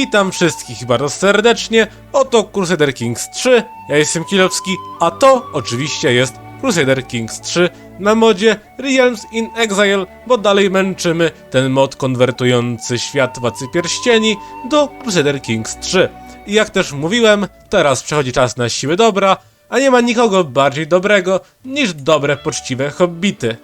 Witam wszystkich bardzo serdecznie, oto Crusader Kings 3, ja jestem Kilowski, a to oczywiście jest Crusader Kings 3 na modzie Realms in Exile, bo dalej męczymy ten mod konwertujący świat Władcy Pierścieni do Crusader Kings 3. I jak też mówiłem, teraz przechodzi czas na siły dobra, a nie ma nikogo bardziej dobrego niż dobre, poczciwe hobbity.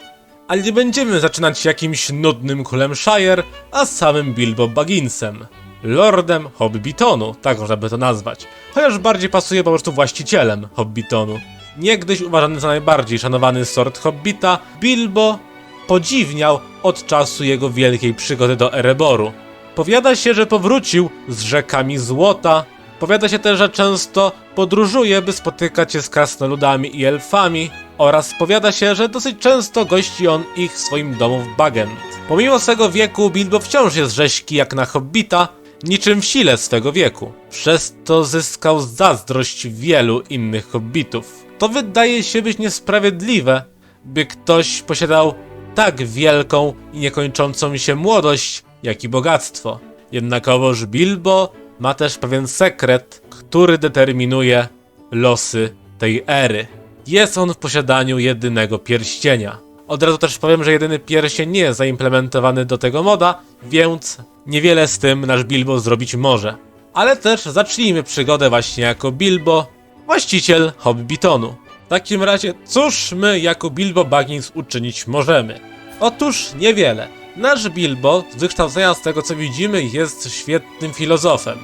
Ale nie będziemy zaczynać jakimś nudnym królem Shire, a samym Bilbo Bagginsem. Lordem Hobbitonu, tak można by to nazwać. Chociaż bardziej pasuje po prostu właścicielem Hobbitonu. Niegdyś uważany za najbardziej szanowany sort Hobbita, Bilbo podziwniał od czasu jego wielkiej przygody do Ereboru. Powiada się, że powrócił z rzekami złota. Powiada się też, że często podróżuje, by spotykać się z krasnoludami i elfami. Oraz powiada się, że dosyć często gości on ich w swoim domu w Bagent. Pomimo swego wieku, Bilbo wciąż jest rześki jak na hobbita, niczym w sile swego wieku. Przez to zyskał zazdrość wielu innych hobbitów. To wydaje się być niesprawiedliwe, by ktoś posiadał tak wielką i niekończącą się młodość, jak i bogactwo. Jednakowoż Bilbo ma też pewien sekret, który determinuje losy tej ery. Jest on w posiadaniu jedynego pierścienia. Od razu też powiem, że jedyny pierścień nie jest zaimplementowany do tego moda, więc niewiele z tym nasz Bilbo zrobić może. Ale też zacznijmy przygodę właśnie jako Bilbo, właściciel Hobbitonu. W takim razie, cóż my jako Bilbo Baggins uczynić możemy? Otóż niewiele. Nasz Bilbo, z wykształcenia z tego co widzimy, jest świetnym filozofem.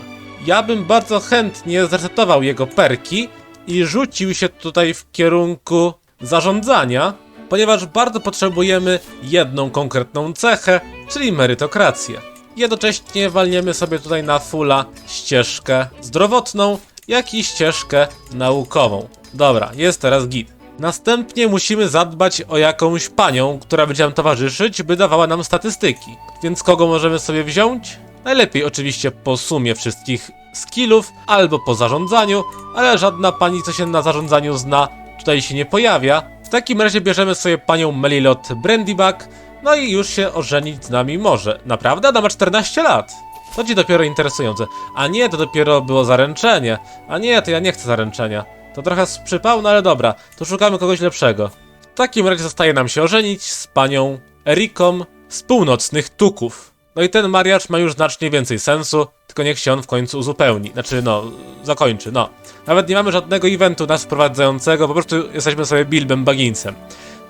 Ja bym bardzo chętnie zresetował jego perki i rzucił się tutaj w kierunku zarządzania, ponieważ bardzo potrzebujemy jedną konkretną cechę, czyli merytokrację. Jednocześnie walniemy sobie tutaj na fulla ścieżkę zdrowotną, jak i ścieżkę naukową. Dobra, jest teraz git. Następnie musimy zadbać o jakąś panią, która będzie nam towarzyszyć, by dawała nam statystyki. Więc kogo możemy sobie wziąć? Najlepiej oczywiście po sumie wszystkich skillów, albo po zarządzaniu, ale żadna pani, co się na zarządzaniu zna, tutaj się nie pojawia. W takim razie bierzemy sobie panią Melilot Brandybuck, no i już się ożenić z nami może. Naprawdę? Ona ma 14 lat. To ci dopiero interesujące. A nie, to dopiero było zaręczenie. A nie, to ja nie chcę zaręczenia. To trochę z no ale dobra, to szukamy kogoś lepszego. W takim razie zostaje nam się ożenić z panią Eriką z północnych Tuków. No i ten mariaż ma już znacznie więcej sensu, tylko niech się on w końcu uzupełni. Znaczy, no, zakończy, no. Nawet nie mamy żadnego eventu nas wprowadzającego, po prostu jesteśmy sobie Bilbem Bagginsem.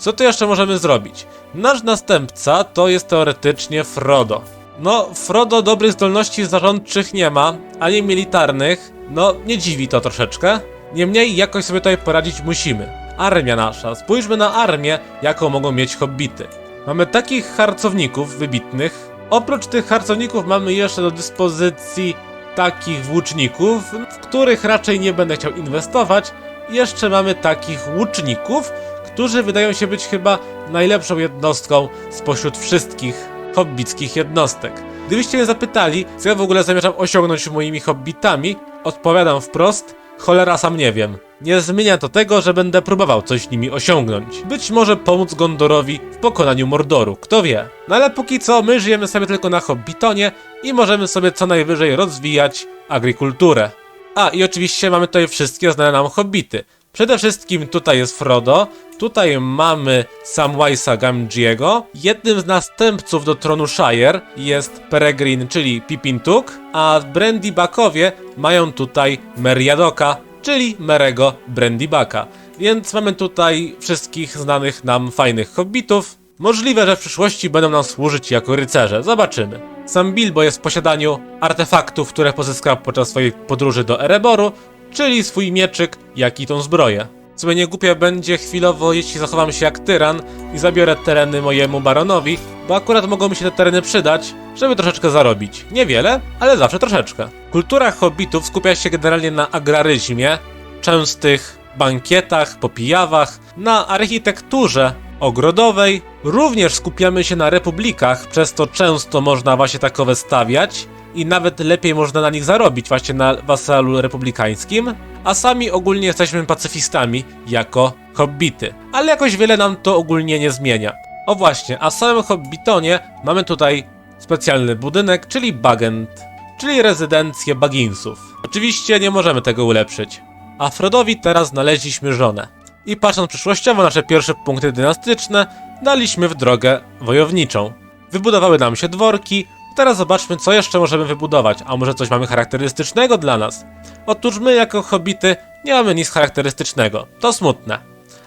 Co tu jeszcze możemy zrobić? Nasz następca to jest teoretycznie Frodo. No, Frodo dobrych zdolności zarządczych nie ma, ani militarnych. No, nie dziwi to troszeczkę. Niemniej jakoś sobie tutaj poradzić musimy. Armia nasza. Spójrzmy na armię, jaką mogą mieć hobbity. Mamy takich harcowników wybitnych. Oprócz tych harcowników mamy jeszcze do dyspozycji takich włóczników, w których raczej nie będę chciał inwestować. Jeszcze mamy takich łuczników, którzy wydają się być chyba najlepszą jednostką spośród wszystkich hobbickich jednostek. Gdybyście mnie zapytali, co ja w ogóle zamierzam osiągnąć moimi hobbitami, odpowiadam wprost, cholera sam nie wiem. Nie zmienia to tego, że będę próbował coś nimi osiągnąć. Być może pomóc Gondorowi w pokonaniu Mordoru, kto wie. No ale póki co my żyjemy sobie tylko na Hobbitonie i możemy sobie co najwyżej rozwijać agrikulturę. A i oczywiście mamy tutaj wszystkie znane nam hobbity. Przede wszystkim tutaj jest Frodo, tutaj mamy Samwise'a Gamgee'ego, jednym z następców do tronu Shire jest Peregrin, czyli Pippin Took, a Brandybackowie mają tutaj Meriadoka, czyli Merego Brandybacka. Więc mamy tutaj wszystkich znanych nam fajnych hobbitów. Możliwe, że w przyszłości będą nam służyć jako rycerze, zobaczymy. Sam Bilbo jest w posiadaniu artefaktów, które pozyskał podczas swojej podróży do Ereboru, czyli swój mieczyk, jak i tą zbroję. Co mnie nie głupio będzie chwilowo, jeśli zachowam się jak tyran i zabiorę tereny mojemu baronowi, bo akurat mogą mi się te tereny przydać, żeby troszeczkę zarobić. Niewiele, ale zawsze troszeczkę. Kultura hobbitów skupia się generalnie na agraryzmie, częstych bankietach, popijawach, na architekturze ogrodowej. Również skupiamy się na republikach, przez to często można właśnie takowe stawiać i nawet lepiej można na nich zarobić właśnie na wasalu republikańskim, a sami ogólnie jesteśmy pacyfistami jako hobbity. Ale jakoś wiele nam to ogólnie nie zmienia. O właśnie, a w samym Hobbitonie mamy tutaj specjalny budynek, czyli Bagent. czyli rezydencję Bagginsów. Oczywiście nie możemy tego ulepszyć. A Frodowi teraz znaleźliśmy żonę. I patrząc przyszłościowo nasze pierwsze punkty dynastyczne, daliśmy w drogę wojowniczą. Wybudowały nam się dworki, teraz zobaczmy co jeszcze możemy wybudować, a może coś mamy charakterystycznego dla nas. Otóż my jako hobbity nie mamy nic charakterystycznego, to smutne.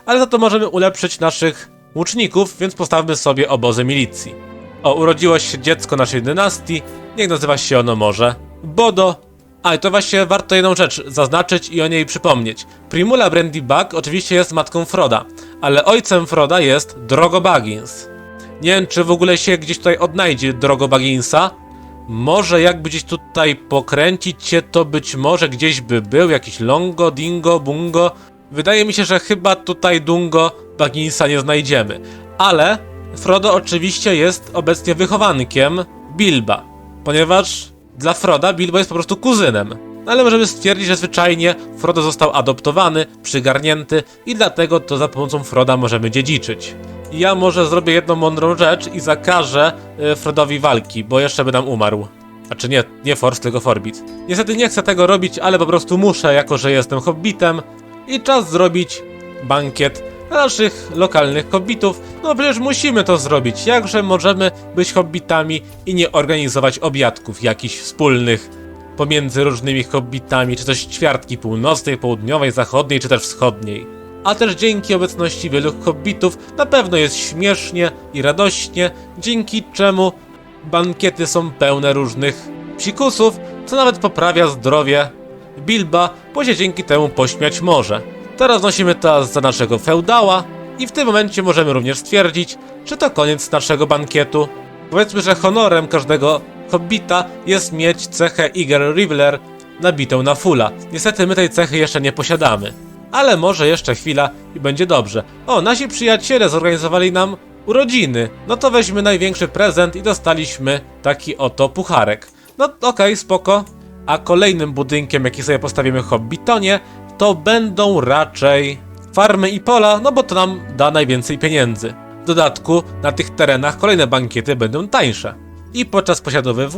Ale za to możemy ulepszyć naszych łuczników, więc postawmy sobie obozy milicji. O, urodziło się dziecko naszej dynastii, niech nazywa się ono może Bodo. A, i to właśnie warto jedną rzecz zaznaczyć i o niej przypomnieć. Primula Brandy Bug oczywiście jest matką Froda, ale ojcem Froda jest Drogo Baggins. Nie wiem, czy w ogóle się gdzieś tutaj odnajdzie Drogo Bagginsa. Może jakby gdzieś tutaj pokręcić się, to być może gdzieś by był jakiś Longo, Dingo, Bungo. Wydaje mi się, że chyba tutaj Dungo Bagginsa nie znajdziemy. Ale Frodo oczywiście jest obecnie wychowankiem Bilba, ponieważ dla Froda Bilbo jest po prostu kuzynem. No Ale możemy stwierdzić, że zwyczajnie Frodo został adoptowany, przygarnięty i dlatego to za pomocą Froda możemy dziedziczyć. Ja może zrobię jedną mądrą rzecz i zakażę y, Frodowi walki, bo jeszcze by nam umarł. Znaczy nie, nie Force, tylko Forbit. Niestety nie chcę tego robić, ale po prostu muszę, jako że jestem hobbitem. I czas zrobić bankiet naszych lokalnych hobbitów. No przecież musimy to zrobić. Jakże możemy być hobbitami i nie organizować obiadków jakichś wspólnych pomiędzy różnymi hobbitami, czy też ćwiartki północnej, południowej, zachodniej, czy też wschodniej. A też dzięki obecności wielu hobbitów na pewno jest śmiesznie i radośnie, dzięki czemu bankiety są pełne różnych psikusów, co nawet poprawia zdrowie Bilba, bo się dzięki temu pośmiać może. Teraz nosimy to za naszego feudała i w tym momencie możemy również stwierdzić, że to koniec naszego bankietu. Powiedzmy, że honorem każdego hobbita jest mieć cechę Iger Riveler nabitą na fulla. Niestety my tej cechy jeszcze nie posiadamy. Ale może jeszcze chwila i będzie dobrze. O, nasi przyjaciele zorganizowali nam urodziny. No to weźmy największy prezent i dostaliśmy taki oto pucharek. No okej, spoko. A kolejnym budynkiem, jaki sobie postawimy w Hobbitonie, to będą raczej farmy i pola, no bo to nam da najwięcej pieniędzy. W dodatku, na tych terenach kolejne bankiety będą tańsze. I podczas posiadowy w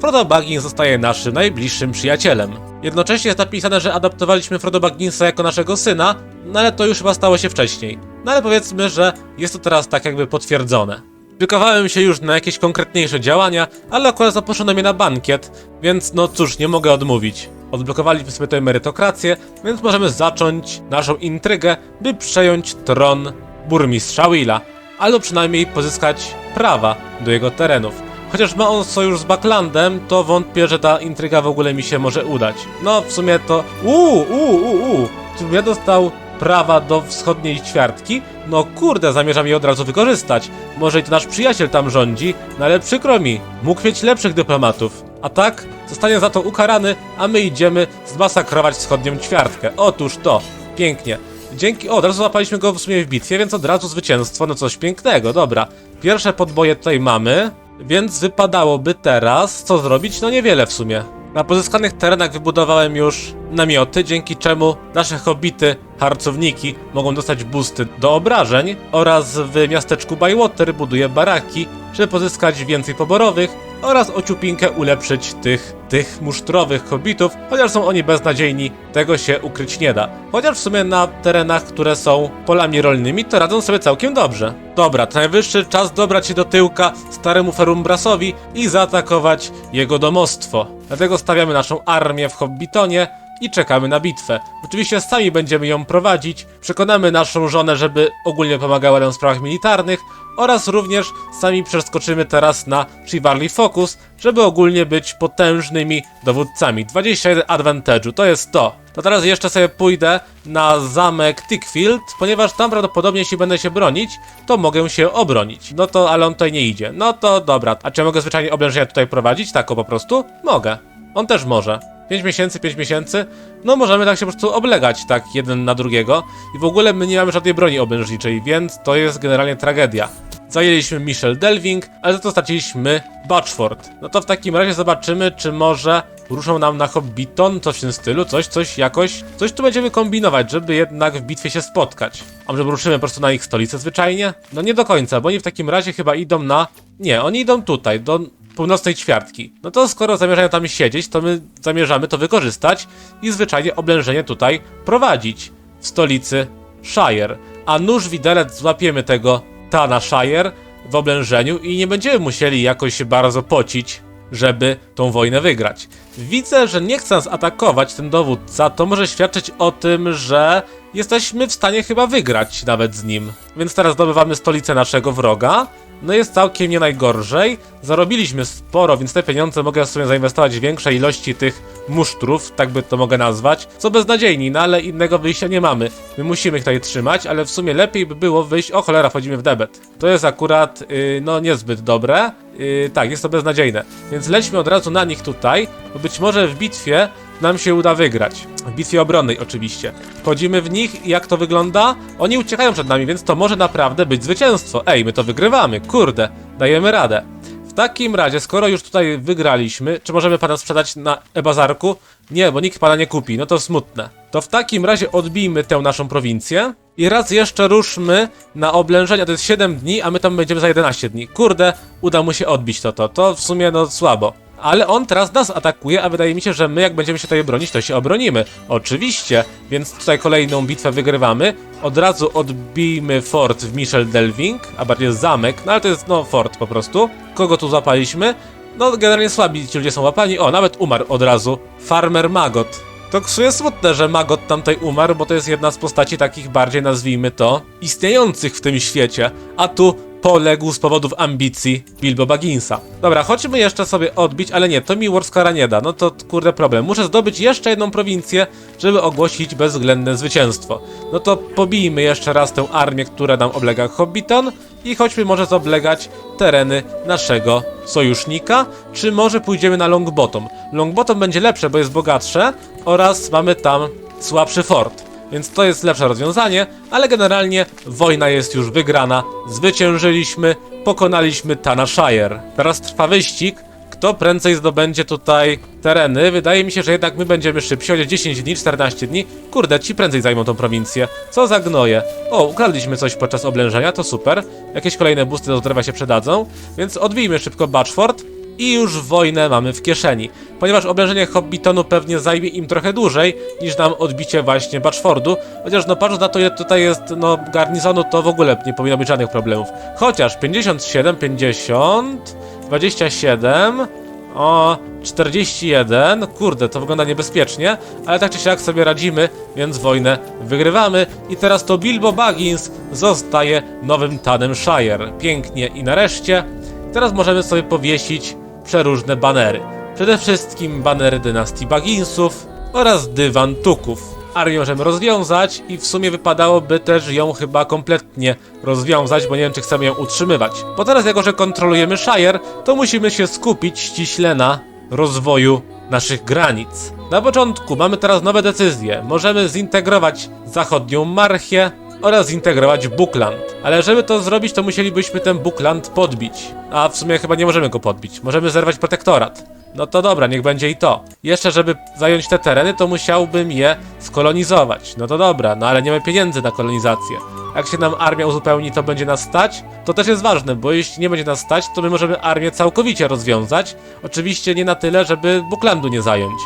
Frodo Baggins zostaje naszym najbliższym przyjacielem. Jednocześnie jest napisane, że adoptowaliśmy Frodo Bagginsa jako naszego syna, no ale to już chyba stało się wcześniej. No ale powiedzmy, że jest to teraz tak jakby potwierdzone. Szykowałem się już na jakieś konkretniejsze działania, ale akurat zaproszono mnie na bankiet, więc no cóż, nie mogę odmówić. Odblokowaliśmy sobie tę merytokrację, więc możemy zacząć naszą intrygę, by przejąć tron burmistrza Willa, albo przynajmniej pozyskać prawa do jego terenów. Chociaż ma on sojusz z Backlandem, to wątpię, że ta intryga w ogóle mi się może udać. No, w sumie to... Uuu, uuu, uuu, uu. Gdybym ja dostał prawa do wschodniej ćwiartki, no kurde, zamierzam je od razu wykorzystać. Może i to nasz przyjaciel tam rządzi, no ale przykro mi, mógł mieć lepszych dyplomatów. A tak, zostanie za to ukarany, a my idziemy zmasakrować wschodnią ćwiartkę. Otóż to, pięknie. Dzięki, o, od razu złapaliśmy go w sumie w bitwie, więc od razu zwycięstwo, no coś pięknego, dobra. Pierwsze podboje tutaj mamy, więc wypadałoby teraz, co zrobić? No niewiele w sumie. Na pozyskanych terenach wybudowałem już namioty, dzięki czemu nasze hobbity, harcowniki mogą dostać boosty do obrażeń oraz w miasteczku Bywater buduję baraki, żeby pozyskać więcej poborowych oraz ociupinkę ulepszyć tych, tych musztrowych hobbitów, chociaż są oni beznadziejni, tego się ukryć nie da. Chociaż w sumie na terenach, które są polami rolnymi, to radzą sobie całkiem dobrze. Dobra, to najwyższy czas dobrać się do tyłka staremu Ferumbrasowi i zaatakować jego domostwo. Dlatego stawiamy naszą armię w Hobbitonie i czekamy na bitwę. Oczywiście sami będziemy ją prowadzić, przekonamy naszą żonę, żeby ogólnie pomagała nam w sprawach militarnych oraz również sami przeskoczymy teraz na Chivalry Focus, żeby ogólnie być potężnymi dowódcami. 21 advantage'u, to jest to. To teraz jeszcze sobie pójdę na zamek Tickfield, ponieważ tam prawdopodobnie jeśli będę się bronić, to mogę się obronić. No to, ale on tutaj nie idzie. No to dobra. A czy ja mogę zwyczajnie oblężenia tutaj prowadzić? Tak po prostu? Mogę. On też może. 5 miesięcy, 5 miesięcy. No możemy tak się po prostu oblegać, tak, jeden na drugiego. I w ogóle my nie mamy żadnej broni oblężniczej, więc to jest generalnie tragedia. Zajęliśmy Michel Delving, ale za to straciliśmy Batchford. No to w takim razie zobaczymy, czy może ruszą nam na Hobbiton, coś w tym stylu, coś, coś jakoś, coś tu będziemy kombinować, żeby jednak w bitwie się spotkać. A może ruszymy po prostu na ich stolicę zwyczajnie? No nie do końca, bo oni w takim razie chyba idą na... Nie, oni idą tutaj, do północnej ćwiartki. No to skoro zamierzają tam siedzieć, to my zamierzamy to wykorzystać i zwyczajnie oblężenie tutaj prowadzić w stolicy Shire. A nóż widelec złapiemy tego Tana Shire w oblężeniu i nie będziemy musieli jakoś się bardzo pocić, żeby tą wojnę wygrać. Widzę, że nie nas atakować ten dowódca, to może świadczyć o tym, że jesteśmy w stanie chyba wygrać nawet z nim. Więc teraz zdobywamy stolicę naszego wroga. No jest całkiem nie najgorzej. Zarobiliśmy sporo, więc te pieniądze mogę sobie zainwestować w większej ilości tych musztrów, tak by to mogę nazwać. Co beznadziejni, no ale innego wyjścia nie mamy. My musimy ich tutaj trzymać, ale w sumie lepiej by było wyjść... O cholera, wchodzimy w debet. To jest akurat, yy, no niezbyt dobre. Yy, tak, jest to beznadziejne. Więc lećmy od razu na nich tutaj, bo być może w bitwie nam się uda wygrać. W bitwie obronnej oczywiście. Wchodzimy w nich i jak to wygląda? Oni uciekają przed nami, więc to może naprawdę być zwycięstwo. Ej, my to wygrywamy, kurde, dajemy radę. W takim razie, skoro już tutaj wygraliśmy, czy możemy pana sprzedać na e-bazarku? Nie, bo nikt pana nie kupi, no to smutne. To w takim razie odbijmy tę naszą prowincję i raz jeszcze ruszmy na oblężenie, to jest 7 dni, a my tam będziemy za 11 dni. Kurde, uda mu się odbić to, to, to w sumie no słabo. Ale on teraz nas atakuje, a wydaje mi się, że my jak będziemy się tutaj bronić, to się obronimy. Oczywiście, więc tutaj kolejną bitwę wygrywamy. Od razu odbijmy fort w Michel Delving, a bardziej zamek, no ale to jest no fort po prostu. Kogo tu zapaliśmy? No generalnie słabi ci ludzie są łapani. O, nawet umarł od razu. Farmer Magot. To w smutne, że Magot tamtej umarł, bo to jest jedna z postaci takich bardziej, nazwijmy to, istniejących w tym świecie. A tu poległ z powodów ambicji Bilbo Bagginsa. Dobra, chodźmy jeszcze sobie odbić, ale nie, to mi Warskara nie da, no to kurde problem. Muszę zdobyć jeszcze jedną prowincję, żeby ogłosić bezwzględne zwycięstwo. No to pobijmy jeszcze raz tę armię, która nam oblega Hobbiton i chodźmy może zoblegać tereny naszego sojusznika, czy może pójdziemy na Longbottom. Longbottom będzie lepsze, bo jest bogatsze oraz mamy tam słabszy fort. Więc to jest lepsze rozwiązanie, ale generalnie wojna jest już wygrana, zwyciężyliśmy, pokonaliśmy Tana Shire. Teraz trwa wyścig, kto prędzej zdobędzie tutaj tereny. Wydaje mi się, że jednak my będziemy szybsi, chociaż 10 dni, 14 dni. Kurde, ci prędzej zajmą tą prowincję. Co za gnoje. O, ukradliśmy coś podczas oblężenia, to super. Jakieś kolejne busty do zdrowia się przydadzą, więc odbijmy szybko Batchford i już wojnę mamy w kieszeni. Ponieważ oblężenie Hobbitonu pewnie zajmie im trochę dłużej niż nam odbicie właśnie Batchfordu, chociaż no patrząc na to ile tutaj jest no garnizonu to w ogóle nie powinno być żadnych problemów. Chociaż 57, 50, 27, o 41, kurde to wygląda niebezpiecznie, ale tak czy siak sobie radzimy, więc wojnę wygrywamy i teraz to Bilbo Baggins zostaje nowym Tanem Shire. Pięknie i nareszcie teraz możemy sobie powiesić przeróżne banery. Przede wszystkim banery dynastii Bagginsów oraz dywan Tuków. Możemy rozwiązać i w sumie wypadałoby też ją chyba kompletnie rozwiązać, bo nie wiem czy chcemy ją utrzymywać. Bo teraz jako, że kontrolujemy Shire, to musimy się skupić ściśle na rozwoju naszych granic. Na początku mamy teraz nowe decyzje. Możemy zintegrować zachodnią Marchię oraz zintegrować Bukland. Ale żeby to zrobić, to musielibyśmy ten Bukland podbić. A w sumie chyba nie możemy go podbić. Możemy zerwać protektorat. No to dobra, niech będzie i to. Jeszcze, żeby zająć te tereny, to musiałbym je skolonizować. No to dobra, no ale nie mamy pieniędzy na kolonizację. Jak się nam armia uzupełni, to będzie nas stać? To też jest ważne, bo jeśli nie będzie nas stać, to my możemy armię całkowicie rozwiązać. Oczywiście nie na tyle, żeby Buklandu nie zająć.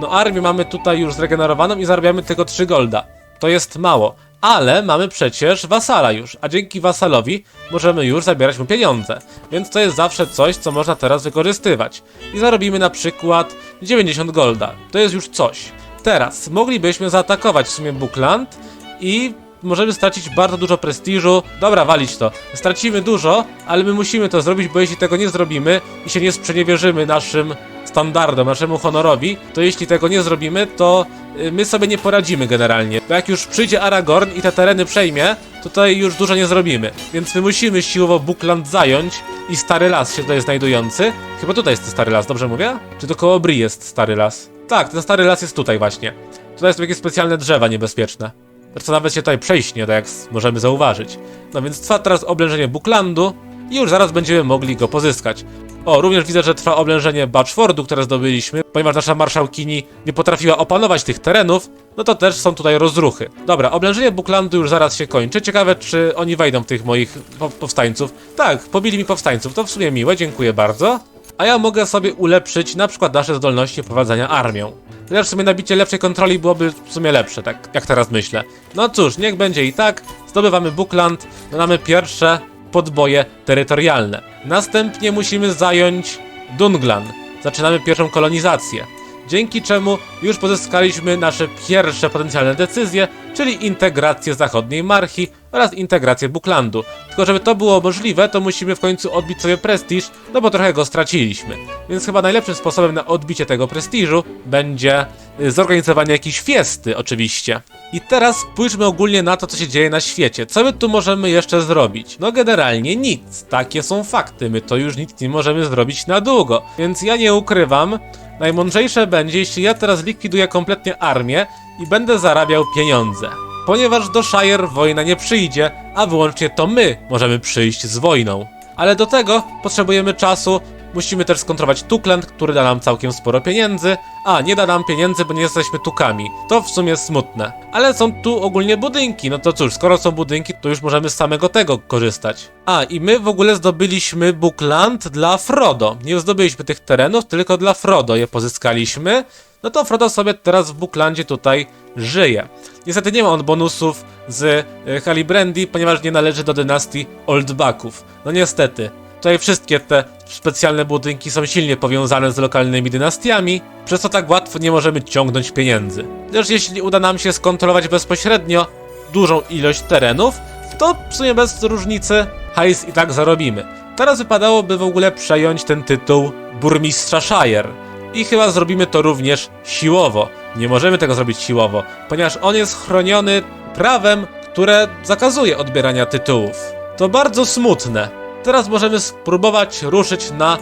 No armię mamy tutaj już zregenerowaną i zarabiamy tylko 3 golda. To jest mało. Ale mamy przecież wasala już, a dzięki wasalowi możemy już zabierać mu pieniądze. Więc to jest zawsze coś, co można teraz wykorzystywać. I zarobimy na przykład 90 golda. To jest już coś. Teraz moglibyśmy zaatakować w sumie Bukland i możemy stracić bardzo dużo prestiżu. Dobra, walić to. Stracimy dużo, ale my musimy to zrobić, bo jeśli tego nie zrobimy i się nie sprzeniewierzymy naszym standardom, naszemu honorowi, to jeśli tego nie zrobimy, to y, my sobie nie poradzimy generalnie. Jak już przyjdzie Aragorn i te tereny przejmie, to tutaj już dużo nie zrobimy. Więc my musimy siłowo Bukland zająć i Stary Las się tutaj znajdujący. Chyba tutaj jest ten Stary Las, dobrze mówię? Czy to koło Bri jest Stary Las? Tak, ten Stary Las jest tutaj właśnie. Tutaj są jakieś specjalne drzewa niebezpieczne. Zresztą nawet się tutaj przejść nie da, jak możemy zauważyć. No więc trwa teraz oblężenie Buklandu i już zaraz będziemy mogli go pozyskać. O, również widzę, że trwa oblężenie Batchfordu, które zdobyliśmy, ponieważ nasza marszałkini nie potrafiła opanować tych terenów, no to też są tutaj rozruchy. Dobra, oblężenie Buklandu już zaraz się kończy. Ciekawe, czy oni wejdą tych moich po powstańców. Tak, pobili mi powstańców, to w sumie miłe, dziękuję bardzo. A ja mogę sobie ulepszyć na przykład nasze zdolności prowadzenia armią. Chociaż w sumie nabicie lepszej kontroli byłoby w sumie lepsze, tak jak teraz myślę. No cóż, niech będzie i tak. Zdobywamy Bookland, mamy pierwsze podboje terytorialne. Następnie musimy zająć Dunglan. Zaczynamy pierwszą kolonizację. Dzięki czemu już pozyskaliśmy nasze pierwsze potencjalne decyzje, czyli integrację zachodniej Marchi oraz integrację Booklandu. Tylko żeby to było możliwe, to musimy w końcu odbić sobie prestiż, no bo trochę go straciliśmy. Więc chyba najlepszym sposobem na odbicie tego prestiżu będzie y, zorganizowanie jakiejś fiesty, oczywiście. I teraz spójrzmy ogólnie na to, co się dzieje na świecie. Co my tu możemy jeszcze zrobić? No generalnie nic. Takie są fakty. My to już nic nie możemy zrobić na długo. Więc ja nie ukrywam, najmądrzejsze będzie, jeśli ja teraz likwiduję kompletnie armię i będę zarabiał pieniądze. Ponieważ do Shire wojna nie przyjdzie, a wyłącznie to my możemy przyjść z wojną. Ale do tego potrzebujemy czasu, musimy też skontrować Tukland, który da nam całkiem sporo pieniędzy, a nie da nam pieniędzy, bo nie jesteśmy tukami. To w sumie smutne. Ale są tu ogólnie budynki, no to cóż, skoro są budynki, to już możemy z samego tego korzystać. A, i my w ogóle zdobyliśmy Bookland dla Frodo. Nie zdobyliśmy tych terenów, tylko dla Frodo je pozyskaliśmy. No to Frodo sobie teraz w Booklandzie tutaj żyje. Niestety nie ma on bonusów z y, Halibrandy, ponieważ nie należy do dynastii Oldbacków. No niestety. Tutaj wszystkie te specjalne budynki są silnie powiązane z lokalnymi dynastiami, przez co tak łatwo nie możemy ciągnąć pieniędzy. Też jeśli uda nam się skontrolować bezpośrednio dużą ilość terenów, to w sumie bez różnicy hajs i tak zarobimy. Teraz wypadałoby w ogóle przejąć ten tytuł burmistrza Shire. I chyba zrobimy to również siłowo. Nie możemy tego zrobić siłowo, ponieważ on jest chroniony prawem, które zakazuje odbierania tytułów. To bardzo smutne. Teraz możemy spróbować ruszyć na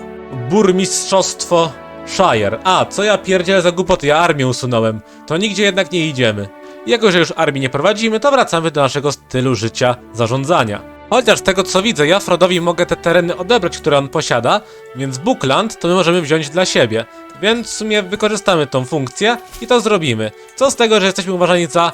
burmistrzostwo Shire. A, co ja pierdzielę za głupoty, ja armię usunąłem. To nigdzie jednak nie idziemy. Jako, że już armii nie prowadzimy, to wracamy do naszego stylu życia zarządzania. Chociaż tego co widzę, ja Frodowi mogę te tereny odebrać, które on posiada, więc Bookland to my możemy wziąć dla siebie. Więc w sumie wykorzystamy tą funkcję i to zrobimy. Co z tego, że jesteśmy uważani za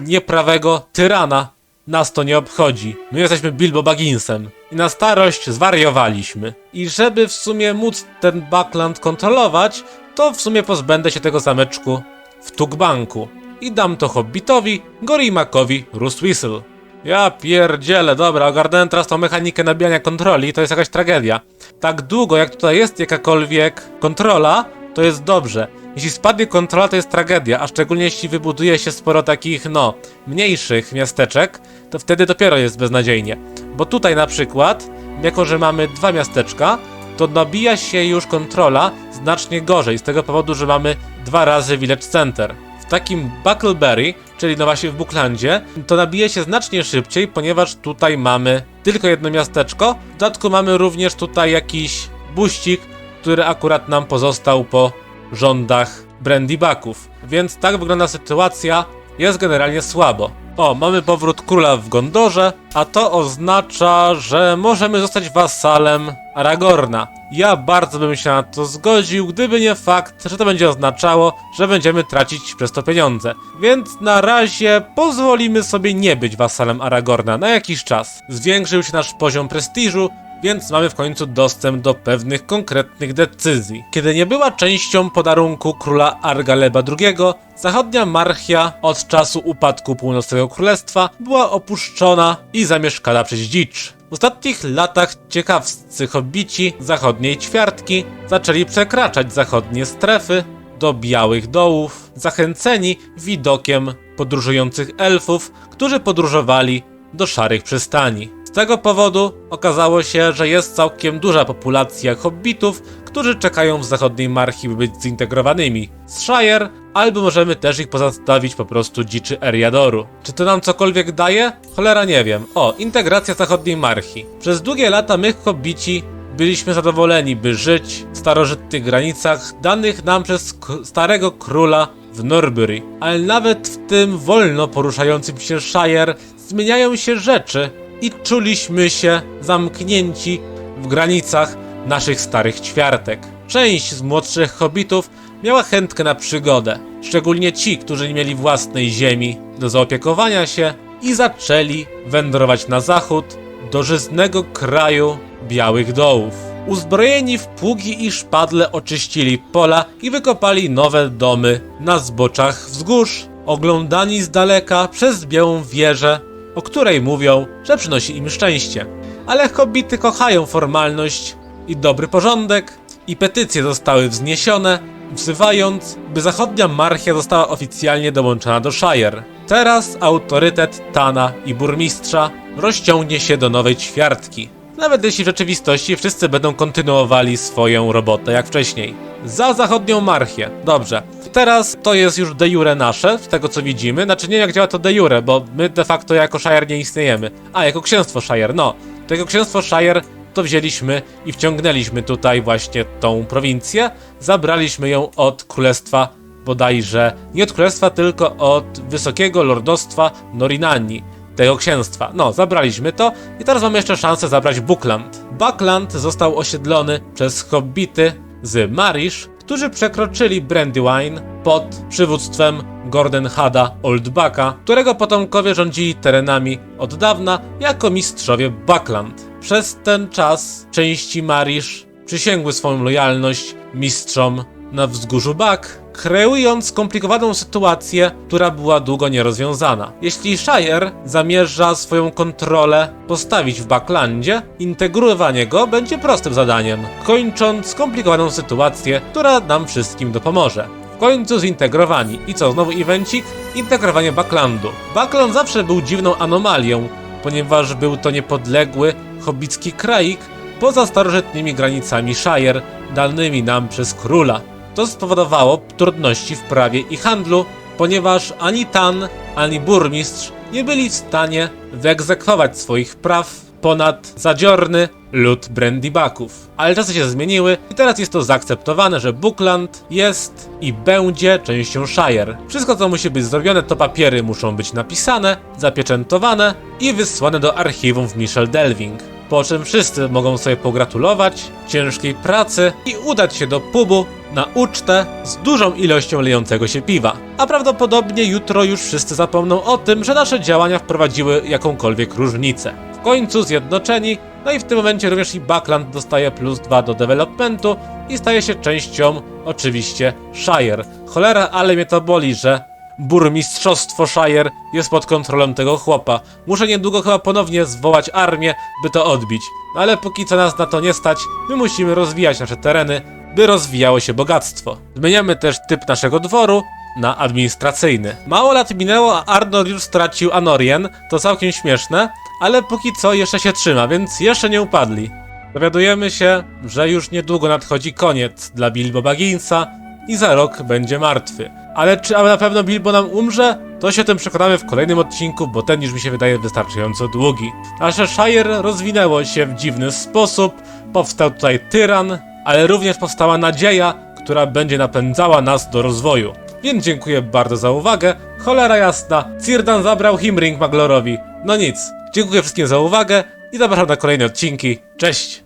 nieprawego tyrana? Nas to nie obchodzi. My jesteśmy Bilbo Bagginsem. I na starość zwariowaliśmy. I żeby w sumie móc ten Backland kontrolować, to w sumie pozbędę się tego zameczku w Tukbanku. I dam to Hobbitowi, Gorimakowi, Rus Whistle. Ja pierdzielę, dobra, ogarnąłem teraz tą mechanikę nabijania kontroli, to jest jakaś tragedia. Tak długo jak tutaj jest jakakolwiek kontrola, to jest dobrze. Jeśli spadnie kontrola, to jest tragedia, a szczególnie jeśli wybuduje się sporo takich, no, mniejszych miasteczek, to wtedy dopiero jest beznadziejnie. Bo tutaj na przykład, jako że mamy dwa miasteczka, to nabija się już kontrola znacznie gorzej, z tego powodu, że mamy dwa razy Village Center. W takim Buckleberry, czyli no właśnie w Booklandzie, to nabije się znacznie szybciej, ponieważ tutaj mamy tylko jedno miasteczko. W dodatku mamy również tutaj jakiś buścik, który akurat nam pozostał po rządach Brandy Bucków. Więc tak wygląda sytuacja, jest generalnie słabo. O, mamy powrót króla w Gondorze, a to oznacza, że możemy zostać wasalem Aragorna. Ja bardzo bym się na to zgodził, gdyby nie fakt, że to będzie oznaczało, że będziemy tracić przez to pieniądze. Więc na razie pozwolimy sobie nie być wasalem Aragorna na jakiś czas. Zwiększył się nasz poziom prestiżu, więc mamy w końcu dostęp do pewnych konkretnych decyzji. Kiedy nie była częścią podarunku króla Argaleba II, zachodnia Marchia od czasu upadku Północnego Królestwa była opuszczona i zamieszkana przez dzicz. W ostatnich latach ciekawscy hobbici zachodniej ćwiartki zaczęli przekraczać zachodnie strefy do białych dołów, zachęceni widokiem podróżujących elfów, którzy podróżowali do szarych przystani. Tego powodu okazało się, że jest całkiem duża populacja hobbitów, którzy czekają w zachodniej marchi, by być zintegrowanymi z Shire, albo możemy też ich pozostawić po prostu dziczy Eriadoru. Czy to nam cokolwiek daje? Cholera nie wiem. O, integracja zachodniej marchi. Przez długie lata my hobbici byliśmy zadowoleni, by żyć w starożytnych granicach danych nam przez starego króla w Norbury. Ale nawet w tym wolno poruszającym się Shire zmieniają się rzeczy i czuliśmy się zamknięci w granicach naszych starych ćwiartek. Część z młodszych hobbitów miała chętkę na przygodę, szczególnie ci, którzy nie mieli własnej ziemi do zaopiekowania się i zaczęli wędrować na zachód do żyznego kraju Białych Dołów. uzbrojeni w pługi i szpadle oczyścili pola i wykopali nowe domy na zboczach wzgórz, oglądani z daleka przez białą wieżę, o której mówią, że przynosi im szczęście. Ale hobbity kochają formalność i dobry porządek i petycje zostały wzniesione, wzywając, by zachodnia marchia została oficjalnie dołączona do Shire. Teraz autorytet Tana i burmistrza rozciągnie się do nowej ćwiartki. Nawet jeśli w rzeczywistości wszyscy będą kontynuowali swoją robotę jak wcześniej. Za zachodnią marchię. Dobrze. Teraz to jest już de jure nasze, z tego co widzimy. Znaczy nie wiem, jak działa to de jure, bo my de facto jako Shire nie istniejemy. A, jako księstwo Shire, no. To jako księstwo Shire to wzięliśmy i wciągnęliśmy tutaj właśnie tą prowincję. Zabraliśmy ją od królestwa bodajże, nie od królestwa, tylko od wysokiego lordostwa Norinani, tego księstwa. No, zabraliśmy to i teraz mamy jeszcze szansę zabrać Buckland. Buckland został osiedlony przez hobbity z Marish, którzy przekroczyli Brandywine pod przywództwem Gordon Hada Oldbacka, którego potomkowie rządzili terenami od dawna jako mistrzowie Buckland. Przez ten czas części Marish przysięgły swoją lojalność mistrzom na wzgórzu Buck, kreując skomplikowaną sytuację, która była długo nierozwiązana. Jeśli Shire zamierza swoją kontrolę postawić w Bucklandzie, integrowanie go będzie prostym zadaniem, kończąc skomplikowaną sytuację, która nam wszystkim dopomoże. W końcu zintegrowani. I co, znowu evencik? Integrowanie Bucklandu. Buckland zawsze był dziwną anomalią, ponieważ był to niepodległy, hobbicki kraik poza starożytnymi granicami Shire, danymi nam przez króla. To spowodowało trudności w prawie i handlu, ponieważ ani Tan, ani burmistrz nie byli w stanie wyegzekwować swoich praw ponad zadziorny lud Brandybucków. Ale czasy się zmieniły i teraz jest to zaakceptowane, że Buckland jest i będzie częścią Shire. Wszystko co musi być zrobione to papiery muszą być napisane, zapieczętowane i wysłane do archiwum w Michel Delving. Po czym wszyscy mogą sobie pogratulować ciężkiej pracy i udać się do pubu na ucztę z dużą ilością lejącego się piwa. A prawdopodobnie jutro już wszyscy zapomną o tym, że nasze działania wprowadziły jakąkolwiek różnicę. W końcu zjednoczeni, no i w tym momencie również i Buckland dostaje plus 2 do developmentu i staje się częścią, oczywiście, Shire. Cholera, ale mnie to boli, że burmistrzostwo Shire jest pod kontrolą tego chłopa. Muszę niedługo chyba ponownie zwołać armię, by to odbić. Ale póki co nas na to nie stać, my musimy rozwijać nasze tereny, by rozwijało się bogactwo. Zmieniamy też typ naszego dworu na administracyjny. Mało lat minęło, a Arnor już stracił Anorien, to całkiem śmieszne, ale póki co jeszcze się trzyma, więc jeszcze nie upadli. Dowiadujemy się, że już niedługo nadchodzi koniec dla Bilbo Bagginsa i za rok będzie martwy. Ale czy na pewno Bilbo nam umrze? To się o tym przekonamy w kolejnym odcinku, bo ten już mi się wydaje wystarczająco długi. Nasze Shire rozwinęło się w dziwny sposób, powstał tutaj tyran, ale również powstała nadzieja, która będzie napędzała nas do rozwoju. Więc dziękuję bardzo za uwagę. Cholera jasna, Círdan zabrał Himring Maglorowi. No nic, dziękuję wszystkim za uwagę i zapraszam na kolejne odcinki. Cześć!